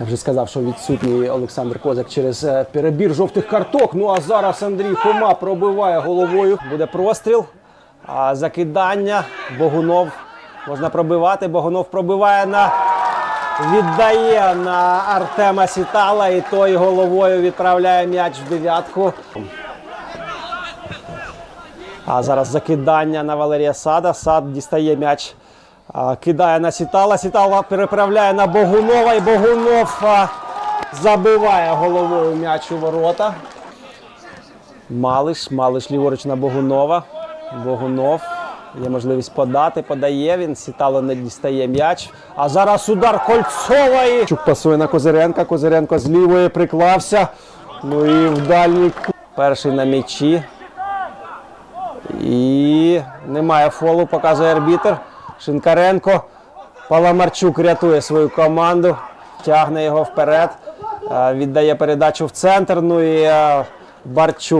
Я вже сказав, що відсутній Олександр Козак через е, перебір жовтих карток. Ну а зараз Андрій Хома пробиває головою. Буде простріл, а закидання. Богунов можна пробивати. Богунов пробиває на віддає на Артема Сітала, і той головою відправляє м'яч в дев'ятку. А зараз закидання на Валерія Сада. Сад дістає м'яч, кидає на Сітала. Сітала переправляє на Богунова, і Богунов забиває головою м'яч у ворота. Малиш, Малиш ліворуч на Богунова. Богунов. Є можливість подати, подає він. Сітало не дістає м'яч. А зараз удар Кольцова. І... Чук пасує на Козиренка. Козиренко з лівої приклався. Ну і в дальній. Перший на м'ячі. І немає фолу, показує арбітр. Шинкаренко. Паламарчук рятує свою команду, тягне його вперед, е, віддає передачу в центр. Ну і е, Барчук